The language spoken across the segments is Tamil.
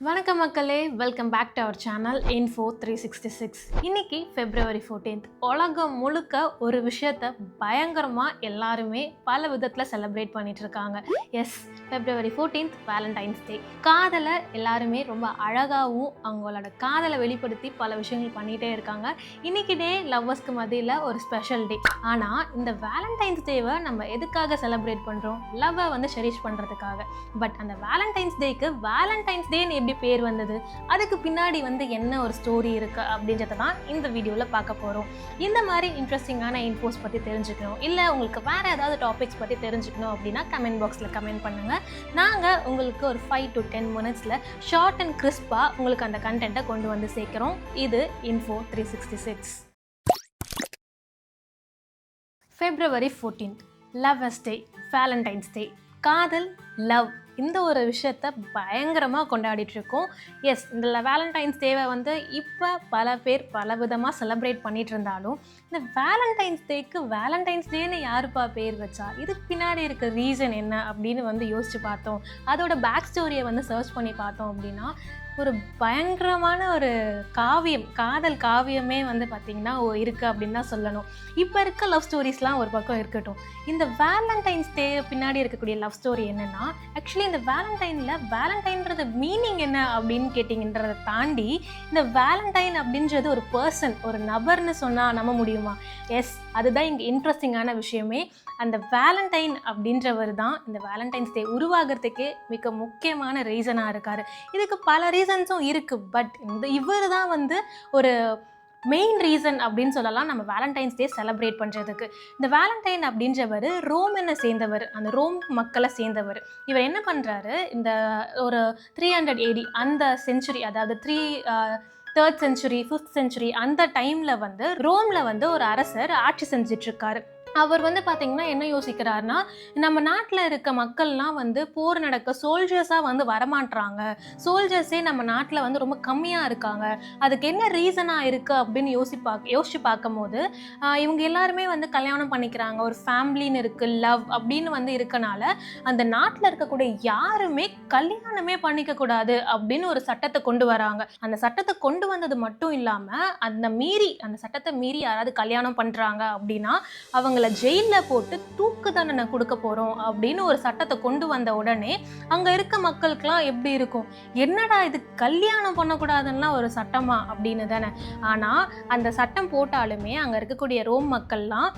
வணக்கம் மக்களே welcome back to our channel info three sixty six இன்னைக்கு ஃபெப்ரவரி ஃபோர்டீன்த் உலகம் முழுக்க ஒரு விஷயத்த பயங்கரமாக எல்லாருமே பல விதத்தில் செலிப்ரேட் பண்ணிட்டு இருக்காங்க. Yes February fourteenth Valentine's day காதலை எல்லாருமே ரொம்ப அழகாகவும் அவங்களோட காதலை வெளிப்படுத்தி பல விஷயங்கள் பண்ணிகிட்டே இருக்காங்க. இன்னைக்கு டே லவ்வர்ஸ்க்கு மத்தியில் ஒரு ஸ்பெஷல் டே ஆனால் இந்த வேலண்டைன்ஸ் டேவை நம்ம எதுக்காக செலிப்ரேட் பண்ணுறோம் லவ்வை வந்து ஷெரிஷ் பண்ணுறதுக்காக பட் அந்த வேலண்டைன்ஸ் டேக்கு வேலண்டைன்ஸ் டேன்னு எப்படி பேர் வந்தது. அதுக்கு பின்னாடி வந்து என்ன ஒரு ஸ்டோரி இருக்குது அப்படின்றத தான் இந்த வீடியோவில் பார்க்க போகிறோம் இந்த மாதிரி இன்ட்ரெஸ்டிங்கான இன்ஃபோஸ் பற்றி தெரிஞ்சுக்கணும். இல்லை உங்களுக்கு வேறு ஏதாவது டாபிக்ஸ் பற்றி தெரிஞ்சுக்கணும் அப்படின்னா கமெண்ட் பாக்ஸில் கமெண்ட் பண்ணுங்கள் நாங்கள் உங்களுக்கு ஒரு ஃபைவ் டு டென் மினிட்ஸில் ஷார்ட் அண்ட் கிறிஸ்பாக உங்களுக்கு அந்த கண்டென்ட்டை கொண்டு வந்து சேர்க்குறோம். இது info three sixty six February fourteenth lovers day Valentine's day காதல் லவ் இந்த ஒரு விஷயத்த பயங்கரமாக கொண்டாடிட்டுருக்கோம். எஸ் இந்த வேலண்டைன்ஸ் டேவை வந்து இப்போ பல பேர் பல விதமாக செலப்ரேட் பண்ணிகிட்டு இருந்தாலும் இந்த வேலண்டைன்ஸ் டேக்கு வேலண்டைன்ஸ் டேன்னு யாருப்பா பேர் வச்சா? இதுக்கு பின்னாடி இருக்க ரீசன் என்ன அப்படின்னு வந்து யோசிச்சு பார்த்தோம். அதோட பேக் ஸ்டோரியை வந்து சர்ச் பண்ணி பார்த்தோம் அப்படின்னா ஒரு பயங்கரமான ஒரு காவியம் காதல் காவியமே வந்து பார்த்திங்கன்னா இருக்குது அப்படின்னு தான் சொல்லணும். இப்போ இருக்க லவ் ஸ்டோரிஸ்லாம் ஒரு பக்கம் இருக்கட்டும். இந்த வேலண்டைன்ஸ் டே பின்னாடி இருக்கக்கூடிய லவ் ஸ்டோரி என்னென்னா ஆக்சுவலி இந்த வேலண்டைனில் வேலண்டைன்றது மீனிங் என்ன அப்படின்னு கேட்டிங்கன்றதை தாண்டி இந்த வேலண்டைன் அப்படின்றது ஒரு பர்சன் ஒரு நபர்னு சொன்னால் நம்ப முடியுமா? எஸ் அதுதான் இங்கே இன்ட்ரெஸ்டிங்கான விஷயமே. அந்த வேலண்டைன் அப்படின்றவர் தான் இந்த வேலண்டைன்ஸ் டே உருவாகிறதுக்கே மிக முக்கியமான ரீசனாக இருக்கார். இதுக்கு பல ரீசன்ஸும் இருக்குது பட் இந்த இவர் தான் வந்து ஒரு மெயின் ரீசன் அப்படின்னு சொல்லலாம் நம்ம வேலண்டைன்ஸ் டே செலிப்ரேட் பண்ணுறதுக்கு இந்த வேலண்டைன் அப்படின்றவர் ரோமனை சேர்ந்தவர் அந்த ரோம் மக்களை சேர்ந்தவர். இவர் என்ன பண்ணுறாரு இந்த ஒரு த்ரீ ஹண்ட்ரட் ஏடி அந்த செஞ்சுரி அதாவது three third century fifth century அந்த டைமில் வந்து ரோமில் வந்து ஒரு அரசர் ஆட்சி செஞ்சிட்ருக்காரு. அவர் வந்து பார்த்திங்கன்னா என்ன யோசிக்கிறாருன்னா நம்ம நாட்டில் இருக்க மக்கள்லாம் வந்து போர் நடக்க சோல்ஜர்ஸாக வந்து வரமாட்டுறாங்க சோல்ஜர்ஸே நம்ம நாட்டில் வந்து ரொம்ப கம்மியாக இருக்காங்க. அதுக்கு என்ன ரீசனாக இருக்குது அப்படின்னு யோசிப்பா யோசிச்சு பார்க்கும்போது இவங்க எல்லாருமே வந்து கல்யாணம் பண்ணிக்கிறாங்க. ஒரு ஃபேமிலின்னு இருக்குது லவ் அப்படின்னு வந்து இருக்கனால அந்த நாட்டில் இருக்கக்கூடிய யாருமே கல்யாணமே பண்ணிக்கக்கூடாது அப்படின்னு ஒரு சட்டத்தை கொண்டு வராங்க. அந்த சட்டத்தை கொண்டு வந்தது மட்டும் இல்லாமல் அந்த மீறி அந்த சட்டத்தை மீறி யாராவது கல்யாணம் பண்ணுறாங்க அப்படின்னா அவங்கள ஜெயிலில் போட்டு தூக்கு தண்டனை கொடுக்க போகிறோம் அப்படின்னு ஒரு சட்டத்தை கொண்டு வந்த உடனே அங்கே இருக்க மக்களுக்கெல்லாம் எப்படி இருக்கும்? என்னடா இது கல்யாணம் பண்ணக்கூடாதுன்னா ஒரு சட்டமா அப்படின்னு தானே. ஆனால் அந்த சட்டம் போட்டாலுமே அங்கே இருக்கக்கூடிய ரோம் மக்கள்லாம்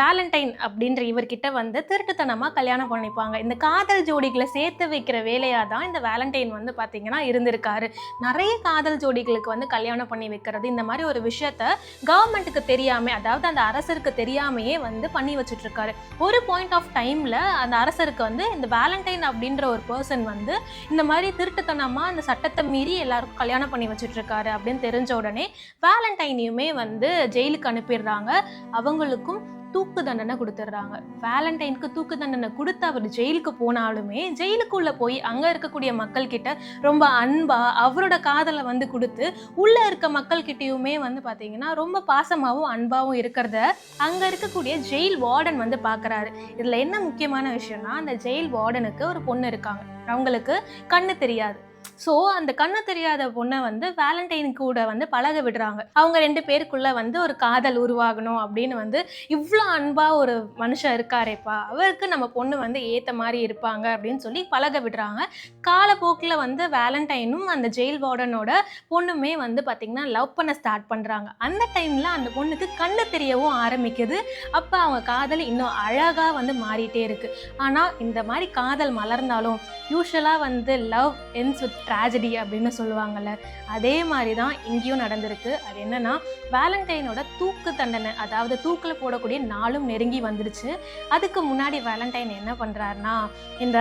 வேலண்டைன் அப்படின்ற இவர்கிட்ட வந்து திருட்டுத்தனமாக கல்யாணம் பண்ணிப்பாங்க. இந்த காதல் ஜோடிகளை சேர்த்து வைக்கிற வேலையாக தான் இந்த வேலண்டைன் வந்து பார்த்திங்கன்னா இருந்திருக்காரு. நிறைய காதல் ஜோடிகளுக்கு வந்து கல்யாணம் பண்ணி வைக்கிறது. இந்த மாதிரி ஒரு விஷயத்த கவர்மெண்ட்டுக்கு தெரியாமல் அதாவது அந்த அரசருக்கு தெரியாமையே வந்து பண்ணி வச்சுட்டு இருக்காரு ஒரு பாயிண்ட் ஆஃப் டைம்ல அந்த அரசருக்கு வந்து இந்த வேலண்டைன் அப்படின்ற ஒரு பர்சன் வந்து இந்த மாதிரி திருட்டுத்தனமாக அந்த சட்டத்தை மீறி எல்லாருக்கும் கல்யாணம் பண்ணி வச்சுட்டு இருக்காரு அப்படின்னு தெரிஞ்ச உடனே வேலண்டைனையுமே வந்து ஜெயிலுக்கு அனுப்பிடுறாங்க. அவங்களுக்கும் தூக்கு தண்டனை கொடுத்துட்றாங்க. வேலண்டைனுக்கு தூக்கு தண்டனை கொடுத்து அவர் ஜெயிலுக்கு போனாலுமே ஜெயிலுக்குள்ளே போய் அங்கே இருக்கக்கூடிய மக்கள்கிட்ட ரொம்ப அன்பாக அவரோட காதலை வந்து கொடுத்து உள்ளே இருக்க மக்கள்கிட்டயுமே வந்து பார்த்தீங்கன்னா ரொம்ப பாசமாகவும் அன்பாகவும் இருக்கிறத அங்கே இருக்கக்கூடிய ஜெயில் வார்டன் வந்து பார்க்குறாரு இதில் என்ன முக்கியமான விஷயம்னா அந்த ஜெயில் வார்டனுக்கு ஒரு பொண்ணு இருக்காங்க. அவங்களுக்கு கண்ணு தெரியாது. ஸோ அந்த கண்ணு தெரியாத பொண்ணை வந்து வேலண்டைன் கூட வந்து பழக விடுறாங்க. அவங்க ரெண்டு பேருக்குள்ள வந்து ஒரு காதல் உருவாகணும் அப்படின்னு வந்து இவ்வளோ அன்பாக ஒரு மனுஷன் இருக்காரேப்பா. அவருக்கு நம்ம பொண்ணு வந்து ஏற்ற மாதிரி இருப்பாங்க அப்படின்னு சொல்லி பழக விடுறாங்க. காலப்போக்கில் வந்து வேலண்டைனும் அந்த ஜெயில் வார்டனோட பொண்ணுமே வந்து பார்த்திங்கன்னா லவ் பண்ண ஸ்டார்ட் பண்ணுறாங்க அந்த டைமில் அந்த பொண்ணுக்கு கண்ணு தெரியவும் ஆரம்பிக்குது. அப்போ அவங்க காதல் இன்னும் அழகாக வந்து மாறிட்டே இருக்குது ஆனால் இந்த மாதிரி காதல் மலர்ந்தாலும் யூஸ்வலாக வந்து லவ் என்ஸ் வித் ட்ராஜடி அப்படின்னு சொல்லுவாங்கள்ல அதே மாதிரி தான் இங்கேயும் நடந்திருக்கு. அது என்னன்னா வேலண்டைனோட தூக்கு தண்டனை அதாவது தூக்கில் போடக்கூடிய நாளும் நெருங்கி வந்துடுச்சு அதுக்கு முன்னாடி வேலண்டைன் என்ன பண்ணுறாருனா இந்த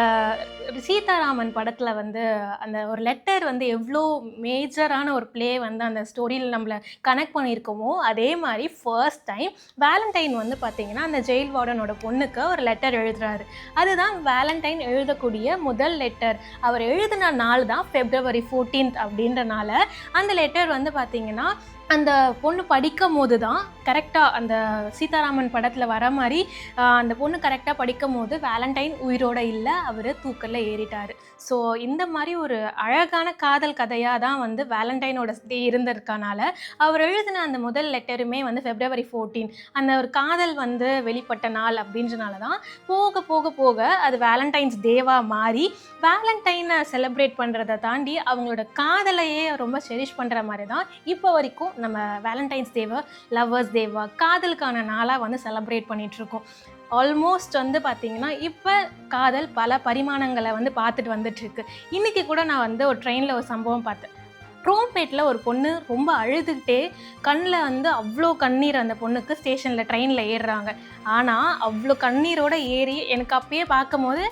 சீதாராமன் படத்தில் வந்து அந்த ஒரு லெட்டர் வந்து எவ்வளோ மேஜரான ஒரு ப்ளே வந்து அந்த ஸ்டோரியில் நம்மளை கனெக்ட் பண்ணியிருக்கோமோ அதே மாதிரி ஃபர்ஸ்ட் டைம் வேலண்டைன் வந்து பார்த்திங்கன்னா அந்த ஜெயில் வார்டனோட பொண்ணுக்கு ஒரு லெட்டர் எழுதுறாரு. அதுதான் வேலண்டைன் எழுதக்கூடிய முதல் லெட்டர் அவர் எழுதின நாள் தான் ஃபெப்ரவரி ஃபோர்டீன்த் அப்படின்றனால அந்த லெட்டர் வந்து பார்த்திங்கன்னா அந்த பொண்ணு படிக்கும் போது தான் கரெக்டாக அந்த சீதாராமன் படத்தில் வர மாதிரி அந்த பொண்ணு கரெக்டாக படிக்கும் போது வேலண்டைன் உயிரோட இல்லை அவர் தூக்கல்ல ஏறிட்டார். ஸோ இந்த மாதிரி ஒரு அழகான காதல் கதையாக தான் வந்து வேலண்டைனோட டே இருந்திருக்கனால அவர் எழுதின அந்த முதல் லெட்டருமே வந்து ஃபெப்ரவரி ஃபோர்டீன் அந்த ஒரு காதல் வந்து வெளிப்பட்ட நாள் அப்படின்றனால தான் போக போக போக அது வேலண்டைன்ஸ் டேவாக மாறி வேலண்டைனை செலிப்ரேட் பண்ணுறதை தாண்டி அவங்களோட காதலையே ரொம்ப செரிஷ் பண்ணுற மாதிரி தான் இப்போ வரைக்கும் நம்ம வேலண்டைன்ஸ் டேவை லவ்வர்ஸ் தேவா காதலுக்கான நாளாக வந்து செலப்ரேட் பண்ணிகிட்ருக்கோம் ஆல்மோஸ்ட் வந்து பார்த்தீங்கன்னா இப்போ காதல் பல பரிமாணங்களை வந்து பார்த்துட்டு வந்துட்டுருக்கு. இன்றைக்கி கூட நான் வந்து ஒரு ட்ரெயினில் ஒரு சம்பவம் பார்த்தேன் ரோம்பேட்டில் ஒரு பொண்ணு ரொம்ப அழுதுகிட்டே கண்ணில் வந்து அவ்வளோ கண்ணீர் அந்த பொண்ணுக்கு ஸ்டேஷனில் ட்ரெயினில் ஏறுறாங்க. ஆனால் அவ்வளோ கண்ணீரோட ஏறி எனக்கு அப்பயே பார்க்கும்போது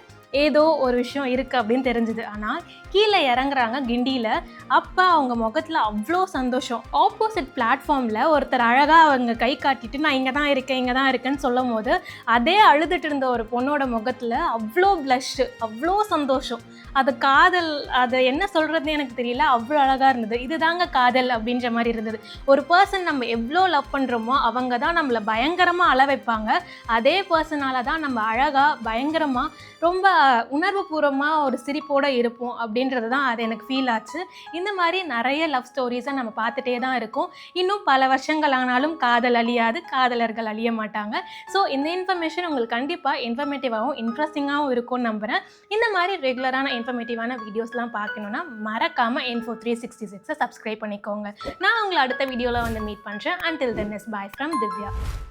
ஏதோ ஒரு விஷயம் இருக்குது அப்படின்னு தெரிஞ்சுது. ஆனால் கீழே இறங்குறாங்க கிண்டியில். அப்போ அவங்க முகத்தில் அவ்வளோ சந்தோஷம். ஆப்போசிட் பிளாட்ஃபார்மில் ஒருத்தர் அழகாக அவங்க கை காட்டிட்டு நான் இங்கே தான் இருக்கேன் இங்கே தான் இருக்கேன்னு சொல்லும் போது அதே அழுதுட்டு இருந்த ஒரு பொண்ணோட முகத்தில் அவ்வளோ ப்ளஷ்ஷு அவ்வளோ சந்தோஷம். அது காதல் அதை என்ன சொல்கிறதுன்னு எனக்கு தெரியல. அவ்வளோ அழகாக இருந்தது. இதுதாங்க காதல் அப்படின்ற மாதிரி இருந்தது. ஒரு பர்சன் நம்ம எவ்வளோ லவ் பண்ணுறோமோ அவங்க தான் நம்மளை பயங்கரமாக அள வைப்பாங்க அதே பர்சனால தான் நம்ம அழகாக பயங்கரமாக ரொம்ப உணர்வுபூர்வமாக ஒரு சிரிப்போடு இருப்போம் அப்படின்றது தான் அது எனக்கு ஃபீல் ஆச்சு. இந்த மாதிரி நிறைய லவ் ஸ்டோரிஸை நம்ம பார்த்துட்டே தான் இருக்கோம். இன்னும் பல வருஷங்கள் ஆனாலும் காதல் அழியாது காதலர்கள் அழிய மாட்டாங்க. ஸோ இந்த இன்ஃபர்மேஷன் உங்களுக்கு கண்டிப்பாக இன்ஃபர்மேட்டிவாகவும் இன்ட்ரெஸ்டிங்காகவும் இருக்கும்னு நம்புகிறேன் இந்த மாதிரி ரெகுலரான இன்ஃபர்மேட்டிவான வீடியோஸ்லாம் பார்க்கணுன்னா மறக்காமல் இன்ஃபோ த்ரீ சிக்ஸ்டி சிக்ஸை சப்ஸ்கிரைப் பண்ணிக்கோங்க. நான் உங்களை அடுத்த வீடியோவில் வந்து மீட் பண்ணுறேன் until then is bye from Divya.